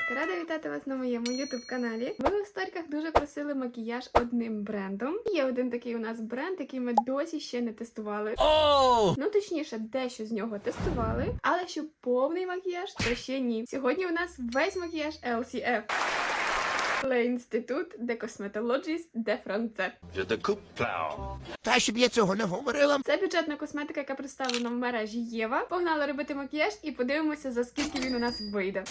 дівчатка, рада вітати вас на моєму youtube каналі. Ви у сторіках дуже просили макіяж одним брендом. Є один такий у нас бренд, який ми досі ще не тестували. Ну точніше, дещо з нього тестували, але щоб повний макіяж, то ще ні. Сьогодні у нас весь макіяж LCF. Le Institut de Cosmetologie de France. Та щоб я цього не говорила. Це бюджетна косметика, яка представлена в мережі Єва. Погнали робити макіяж і подивимося, за скільки він у нас вийде.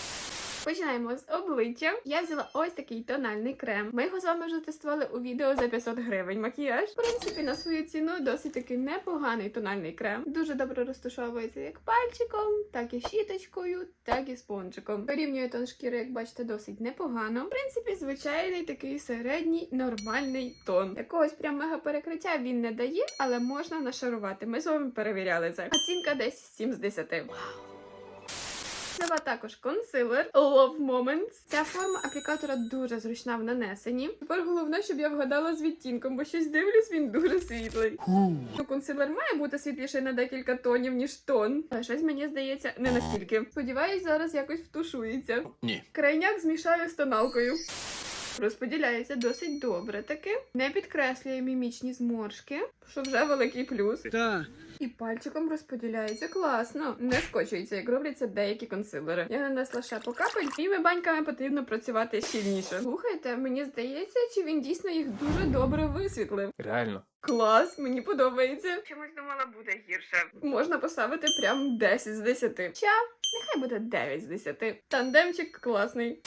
Починаємо з обличчя. Я взяла ось такий тональний крем. Ми його з вами вже тестували у відео за 500 гривень макіяж. В принципі, на свою ціну досить таки непоганий тональний крем. Дуже добре розташовується як пальчиком, так і щіточкою, так і спонжиком. Порівнює тон шкіри, як бачите, досить непогано. В принципі, звичайний такий середній нормальний тон. Якогось прям мега перекриття він не дає, але можна нашарувати. Ми з вами перевіряли це. Оцінка десь 7 з 10. Взяла також консилер Love Moments. Ця форма аплікатора дуже зручна в нанесенні. Тепер головне, щоб я вгадала з відтінком, бо щось дивлюсь, він дуже світлий. Ну, консилер має бути світліший на декілька тонів, ніж тон. Але щось мені здається не настільки. Сподіваюсь, зараз якось втушується. Ні. Крайняк змішаю з тоналкою. Розподіляється досить добре таки. Не підкреслює мімічні зморшки, що вже великий плюс. І пальчиком розподіляється класно. Не скочується, як робляться деякі консилери. Я нанесла ще по капель, і баньками потрібно працювати щільніше. Слухайте, мені здається, чи він дійсно їх дуже добре висвітлив. Реально. Клас, мені подобається. Чомусь думала, буде гірше. Можна поставити прям 10 з 10. Ча, нехай буде 9 з 10. Тандемчик класний.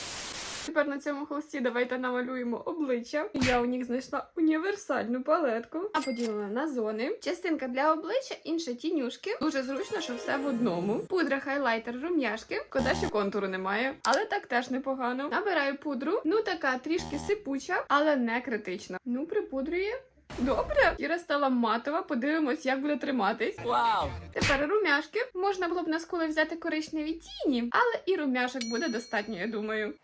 Тепер на цьому холсті давайте намалюємо обличчя. Я у них знайшла універсальну палетку, а поділила на зони. Частинка для обличчя, інша тінюшки. Дуже зручно, що все в одному. Пудра, хайлайтер, рум'яшки. Кода ще контуру немає, але так теж непогано. Набираю пудру. Ну така трішки сипуча, але не критична. Ну, припудрює. Добре, Кіра стала матова, подивимось, як буде триматись. Вау! Тепер румяшки. Можна було б на скули взяти коричневі тіні, але і румяшок буде достатньо, я думаю.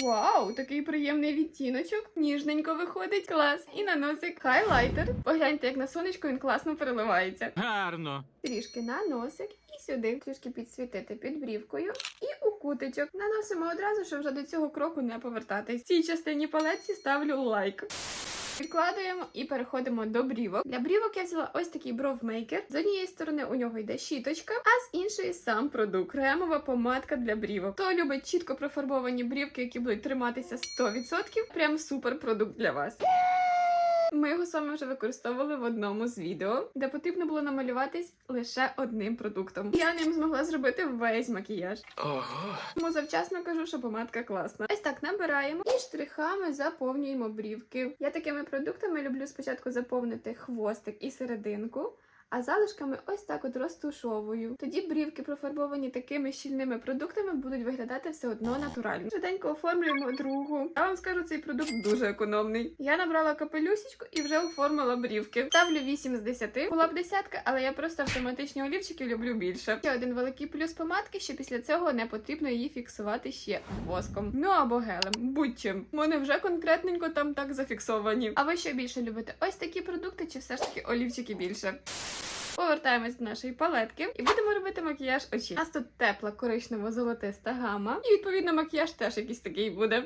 Вау, такий приємний відтіночок. Ніжненько виходить, клас. І на носик хайлайтер. Погляньте, як на сонечко він класно переливається. Гарно. Трішки на носик і сюди трішки підсвітити під брівкою і у кутичок. Наносимо одразу, щоб вже до цього кроку не повертатись. Цій частині палеці ставлю лайк. Відкладуємо і переходимо до брівок. Для брівок я взяла ось такий бровмейкер. З однієї сторони у нього йде щіточка, а з іншої сам продукт. Кремова помадка для брівок. Хто любить чітко профарбовані брівки, які будуть триматися 100%, прям супер продукт для вас. Ми його з вами вже використовували в одному з відео, де потрібно було намалюватись лише одним продуктом. Я ним змогла зробити весь макіяж. Ого. Тому завчасно кажу, що помадка класна. Ось так набираємо і штрихами заповнюємо брівки. Я такими продуктами люблю спочатку заповнити хвостик і серединку. А залишками ось так от розтушовую. Тоді брівки, профарбовані такими щільними продуктами, будуть виглядати все одно натурально. Швиденько оформлюємо другу. Я вам скажу, цей продукт дуже економний. Я набрала капелюсічку і вже оформила брівки. Ставлю 8 з 10. Була б десятка, але я просто автоматичні олівчики люблю більше. Ще один великий плюс помадки, що після цього не потрібно її фіксувати ще воском. Ну або гелем, будь-чим. Вони вже конкретненько там так зафіксовані. А ви що більше любите? Ось такі продукти, чи все ж таки олівчики більше? Повертаємось до нашої палетки і будемо робити макіяж очі. У нас тут тепла коричнево-золотиста гама. І відповідно макіяж теж якийсь такий буде.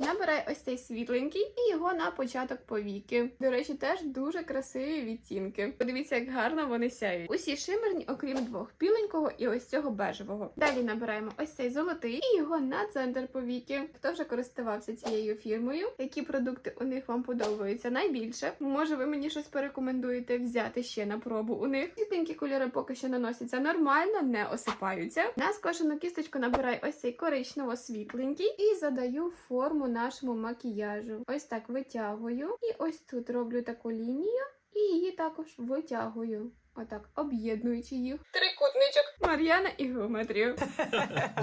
Набирай ось цей світленький і його на початок повіки. До речі, теж дуже красиві відтінки. Подивіться, як гарно вони сяють. Усі шимерні, окрім двох біленького і ось цього бежевого. Далі набираємо ось цей золотий і його на центр повіки. Хто вже користувався цією фірмою? Які продукти у них вам подобаються найбільше? Може, ви мені щось порекомендуєте взяти ще на пробу у них? Світленькі кольори поки що наносяться нормально, не осипаються. На скошену кісточку набирай ось цей коричнево-світленький і задаю форму нашому макіяжу. Ось так витягую. І ось тут роблю таку лінію, і її також витягую. Отак, об'єднуючи їх. Трикутничок. Мар'яна і геометрію.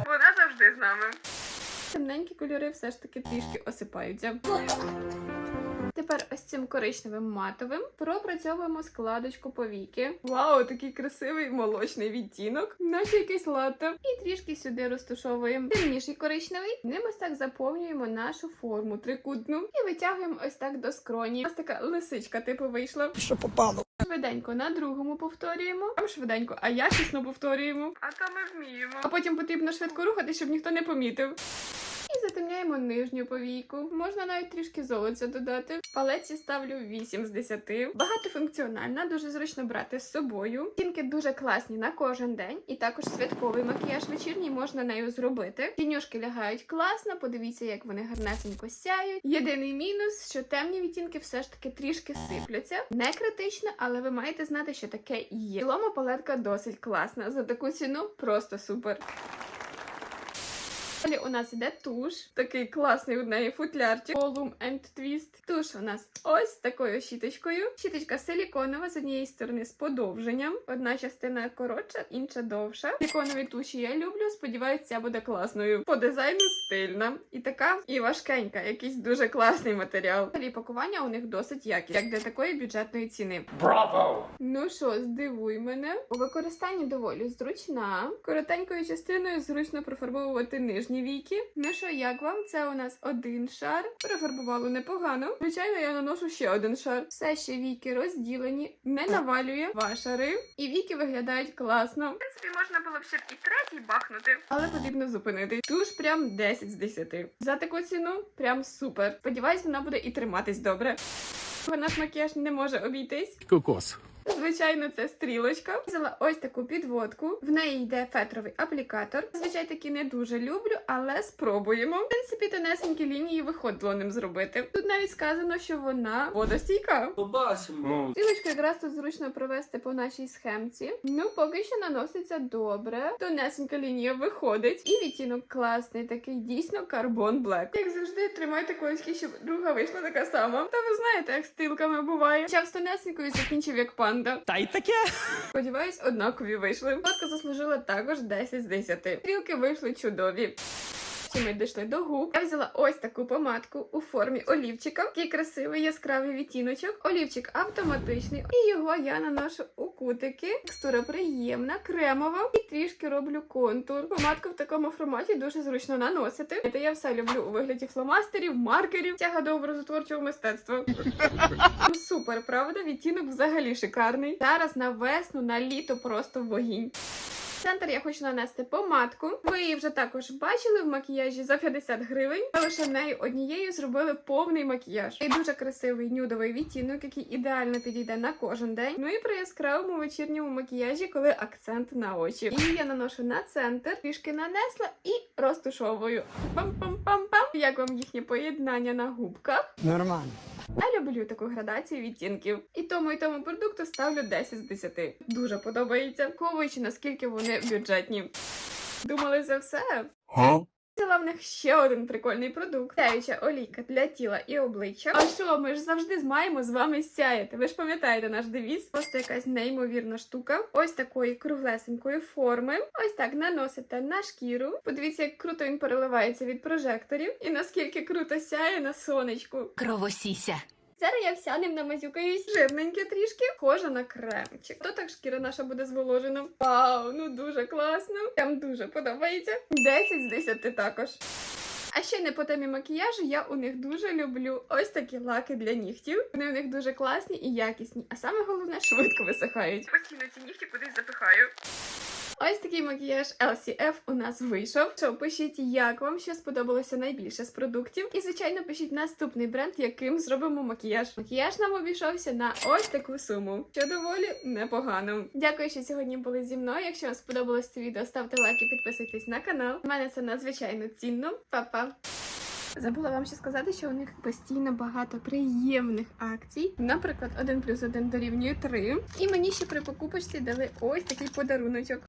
Вона завжди з нами. Темненькі кольори все ж таки трішки осипаються. Тепер ось цим коричневим матовим пропрацьовуємо складочку повіки. Вау, такий красивий молочний відтінок, наче якийсь латте. І трішки сюди розташовуємо темніший коричневий. Ним ось так заповнюємо нашу форму трикутну і витягуємо ось так до скроні. Ось така лисичка, типу, вийшла. Що попало? Швиденько на другому повторюємо. Там швиденько, а якісно повторюємо. А то ми вміємо. А потім потрібно швидко рухати, щоб ніхто не помітив. Затемняємо нижню повійку. Можна навіть трішки золоця додати. Палеці ставлю 8 з 10. Багатофункціональна, дуже зручно брати з собою. Тінки дуже класні на кожен день, і також святковий макіяж вечірній можна нею зробити. Тінюшки лягають класно, подивіться, як вони гарнесенько сяють. Єдиний мінус, що темні відтінки все ж таки трішки сипляться. Не критично, але ви маєте знати, що таке є. В цілому палетка досить класна. За таку ціну просто супер. Далі у нас іде туш, такий класний у неї футлярчик, Volum and Twist. Туш у нас ось такою щіточкою. Щіточка силіконова з однієї сторони з подовженням. Одна частина коротша, інша довша. Силіконові туші я люблю. Сподіваюся, ця буде класною. По дизайну стильна. І така, і важкенька, якийсь дуже класний матеріал. Далі пакування у них досить якісне, як для такої бюджетної ціни. Bravo! Ну що, здивуй мене. У використанні доволі зручна. Коротенькою частиною зручно профарбовувати нижні віки. Ну що, як вам? Це у нас один шар. Перефарбувало непогано. Звичайно, я наношу ще один шар. Все ще віки розділені, не навалює два шари. І віки виглядають класно. В принципі, можна було б ще і третій бахнути, але потрібно зупинити. Туж прям 10 з 10. За таку ціну прям супер. Сподіваюсь, вона буде і триматись добре. Наш макіяж не може обійтись. Кокос. Звичайно, це стрілочка. Взяла ось таку підводку. В неї йде фетровий аплікатор. Зазвичай такі не дуже люблю, але спробуємо. В принципі, тонесенькі лінії виходило ним зробити. Тут навіть сказано, що вона водостійка. Побачимо. Стрілочку якраз тут зручно провести по нашій схемці. Ну, поки що наноситься добре. Тонесенька лінія виходить. І відтінок класний, такий дійсно карбон блек. Як завжди, тримайте колечки, щоб друга вийшла така сама. Та ви знаєте, як з тилками буває. Почав з тонесенькою закінчив як панда. Та й таке. Сподіваюсь, однакові вийшли. Фотка заслужила також 10 з 10. Стрілки вийшли чудові. Чи ми дійшли до губ. Я взяла ось таку помадку у формі олівчика. Такий красивий яскравий відтіночок. Олівчик автоматичний. І його я наношу у кутики. Текстура приємна, кремова. І трішки роблю контур. Помадку в такому форматі дуже зручно наносити. Це я все люблю у вигляді фломастерів, маркерів, тяга до образотворчого мистецтва. Ну, Супер, правда? Відтінок взагалі шикарний. Зараз на весну, на літо просто вогінь. Центр я хочу нанести помадку. Ви її вже також бачили в макіяжі за 50 гривень. Та лише нею однією зробили повний макіяж. І дуже красивий нюдовий відтінок, який ідеально підійде на кожен день. Ну і при яскравому вечірньому макіяжі, коли акцент на очі. І я наношу на центр, трішки нанесла і розтушовую. Пам-пам-пам-пам. Як вам їхнє поєднання на губках? Нормально. Я люблю таку градацію відтінків. І тому і тому продукту ставлю 10 з 10. Дуже подобається, враховуючи наскільки вони бюджетні. Думали за все. Га? Взяла в них ще один прикольний продукт. Сяюча олійка для тіла і обличчя. А що, ми ж завжди маємо з вами сяяти. Ви ж пам'ятаєте наш девіз? Просто якась неймовірна штука. Ось такої круглесенької форми. Ось так наносите на шкіру. Подивіться, як круто він переливається від прожекторів, і наскільки круто сяє на сонечку. Кровосіся. Зараз я вся ним намазюкаюсь жирненьке трішки, схожа на кремчик. То так шкіра наша буде зволожена. Вау, ну дуже класно. Прям дуже подобається. 10 з 10 також. А ще не по темі макіяжу, я у них дуже люблю ось такі лаки для нігтів. Вони у них дуже класні і якісні. А саме головне, швидко висихають. Постійно ці нігті кудись запихаю. Ось такий макіяж LCF у нас вийшов. Що пишіть, як вам що сподобалося найбільше з продуктів. І, звичайно, пишіть наступний бренд, яким зробимо макіяж. Макіяж нам обійшовся на ось таку суму, що доволі непогано. Дякую, що сьогодні були зі мною. Якщо вам сподобалось це відео, ставте лайк і підписуйтесь на канал. У мене це надзвичайно цінно. Па-па! Забула вам ще сказати, що у них постійно багато приємних акцій. Наприклад, 1 плюс 1 дорівнює 3. І мені ще при покупочці дали ось такий подаруночок.